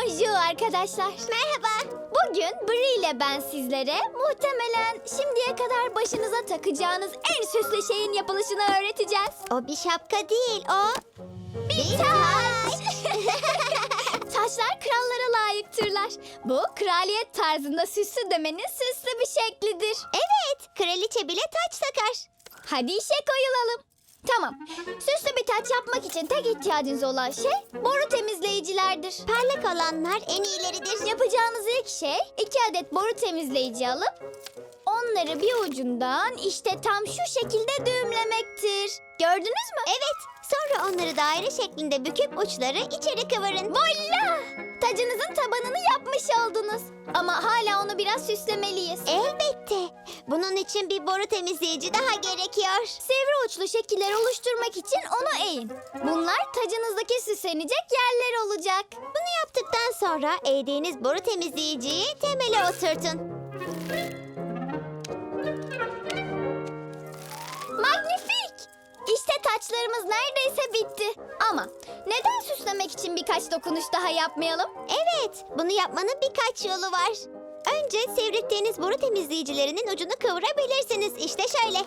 Bonjour arkadaşlar. Merhaba. Bugün Bri ile ben sizlere muhtemelen şimdiye kadar başınıza takacağınız en süslü şeyin yapılışını öğreteceğiz. O bir şapka değil o. Bir taç. Taçlar krallara layıktırlar. Bu kraliyet tarzında süslü demenin süslü bir şeklidir. Evet, kraliçe bile taç takar. Hadi işe koyulalım. Tamam. Süslü bir taç yapmak için tek ihtiyacınız olan şey boru temizleyicilerdir. Parlak olanlar en iyileridir. Yapacağınız ilk şey iki adet boru temizleyici alıp onları bir ucundan işte tam şu şekilde düğümlemektir. Gördünüz mü? Evet, sonra onları daire şeklinde büküp uçları içeri kıvırın. Voila! Tacınızın tabanını yapmış oldunuz. Ama hala onu biraz süslemeliyiz. Elbette. Bunun için bir boru temizleyici daha gerekiyor. Sivri uçlu şekiller oluşturmak için onu eğin. Bunlar tacınızdaki süslenecek yerler olacak. Bunu yaptıktan sonra eğdiğiniz boru temizleyiciyi temele oturtun. İşte taçlarımız neredeyse bitti. Ama neden süslemek için birkaç dokunuş daha yapmayalım? Evet, bunu yapmanın birkaç yolu var. Önce sivrittiğiniz boru temizleyicilerinin ucunu kıvırabilirsiniz. İşte şöyle.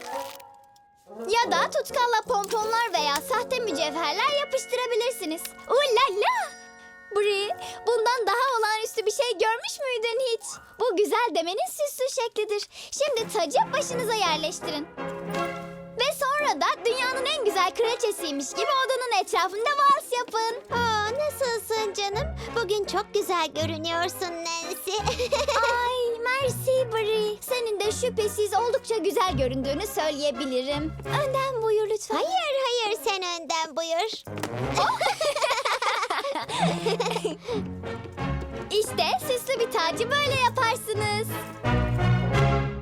Ya da tutkalla pomponlar veya sahte mücevherler yapıştırabilirsiniz. Ulala! Bri, bundan daha olağanüstü bir şey görmüş müydün hiç? Bu güzel demenin süslü şeklidir. Şimdi tacı başınıza yerleştirin. Da dünyanın en güzel kraliçesiymiş gibi odanın etrafında vals yapın. Aa, nasılsın canım? Bugün çok güzel görünüyorsun Nancy. Ay mersi Bri. Senin de şüphesiz oldukça güzel göründüğünü söyleyebilirim. Önden buyur lütfen. hayır hayır sen önden buyur. İşte süslü bir tacı böyle yapar.